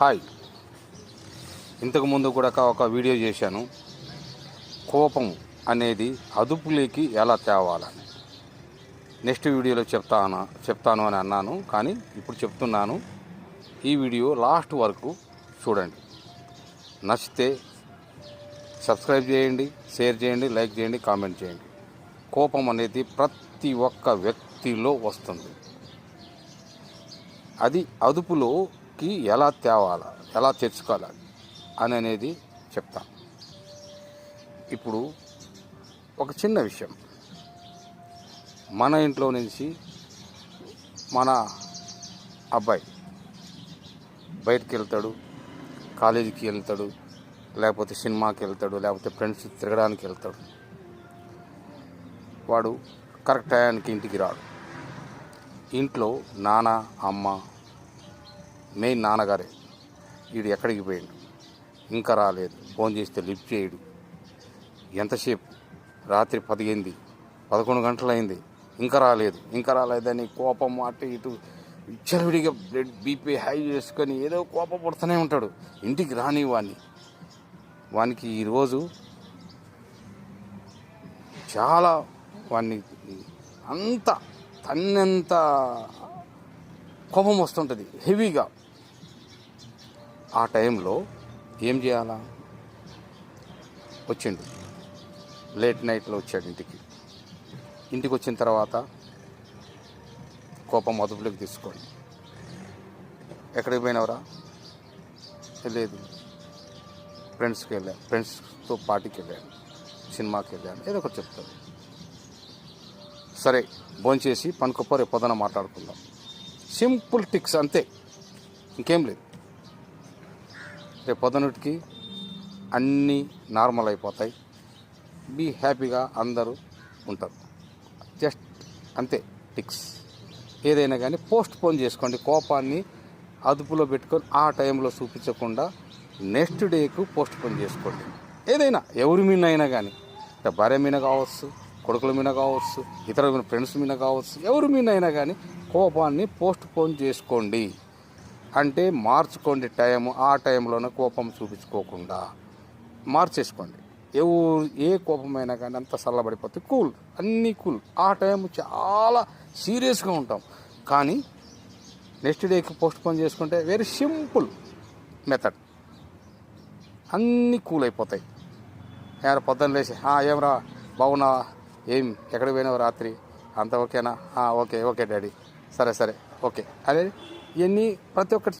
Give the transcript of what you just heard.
Hi. ఇంతకుముందు కూడా ఒక- ఒక వీడియో చేశాను. కోపం అనేది అదుపులోకి ఎలా తేవాలని. నెక్స్ట్ వీడియోలో చెప్తాను చెప్తాను అని అన్నాను. కానీ ఇప్పుడు చెప్తున్నాను. ఈ వీడియో లాస్ట్ వరకు చూడండి. నచ్చితే సబ్స్క్రైబ్ చేయండి షేర్ చేయండి లైక్ చేయండి కామెంట్ చేయండి. కోపం అనేది ప్రతి ఒక్క వ్యక్తిలో వస్తుంది. అది అదుపులో అదుపులోకి ఎలా తేవాలా ఎలా తెచ్చుకోవాలి అని అనేది చెప్తాం. ఇప్పుడు ఒక చిన్న విషయం. మన ఇంట్లో నుంచి మన అబ్బాయి బయటికి వెళ్తాడు కాలేజీకి వెళ్తాడు లేకపోతే సినిమాకి వెళ్తాడు లేకపోతే ఫ్రెండ్స్ తిరగడానికి వెళ్తాడు. వాడు కరెక్ట్ టయానికి ఇంటికి రాడు. ఇంట్లో నాన్న అమ్మ మెయిన్ నాన్నగారే. వీడు ఎక్కడికి పోయాడు? ఇంకా రాలేదు. ఫోన్ చేస్తే లిఫ్ట్ చేయడు. ఎంతసేపు? రాత్రి పదిహేంది పదకొండు గంటలైంది. ఇంకా రాలేదు. ఇంకా రాలేదని కోపం అటు ఇటు విచ్చలవిడిగా బ్లడ్ బీపీ హై చేసుకొని ఏదో కోపం పడుతూనే ఉంటాడు. ఇంటికి రాని వాడిని వానికి ఈరోజు చాలా వాడిని అంత తన్నంత కోపం వస్తుంటుంది. హెవీగా. ఆ టైంలో ఏం చేయాలా? వచ్చిండు. లేట్ నైట్లో వచ్చాడు ఇంటికి. ఇంటికి వచ్చిన తర్వాత కోపం అదుపులోకి తీసుకోండి. ఎక్కడికి పోయినవరా? లేదు. ఫ్రెండ్స్కి వెళ్ళాను ఫ్రెండ్స్తో పార్టీకి వెళ్ళాను. సినిమాకి వెళ్ళాను. ఏదో ఒకటి చెప్తాను. సరే భోంచేసి పనుకోపో రేపు పొద్దున మాట్లాడుకుందాం. సింపుల్ టిక్స్ అంతే. ఇంకేం లేదు. రేపు పొద్దునటికి అన్నీ నార్మల్ అయిపోతాయి. బీ హ్యాపీగా అందరూ ఉంటారు. జస్ట్ అంతే టిక్స్. ఏదైనా కానీ పోస్ట్ పోన్ చేసుకోండి. కోపాన్ని అదుపులో పెట్టుకొని ఆ టైంలో చూపించకుండా నెక్స్ట్ డేకు పోస్ట్ పోన్ చేసుకోండి. ఏదైనా ఎవరి మీద అయినా కానీ భార్య మీద కావచ్చు కొడుకుల మీద కావచ్చు ఇతర ఫ్రెండ్స్ మీద కావచ్చు ఎవరి మీద అయినా కానీ కోపాన్ని పోస్ట్ పోన్ చేసుకోండి. అంటే మార్చుకోండి టైం ఆ టైంలోనే కోపం చూపించుకోకుండా మార్చేసుకోండి. ఎవరు ఏ కోపమైనా కానీ అంత చల్లబడిపోతే కూల్ అన్నీ కూల్. ఆ టైం చాలా సీరియస్గా ఉంటాం. కానీ నెక్స్ట్ డేకి పోస్ట్ పోన్ చేసుకుంటే వెరీ సింపుల్ మెథడ్. అన్నీ కూల్ అయిపోతాయి. ఏమైనా పొద్దున్న లేచి ఏమరా బాగున్నావా ఏం ఎక్కడికి పోయినావు రాత్రి? అంత ఓకేనా? Okay okay daddy. సరే సరే ఓకే. అదే ఇవన్నీ ప్రతి ఒక్కటి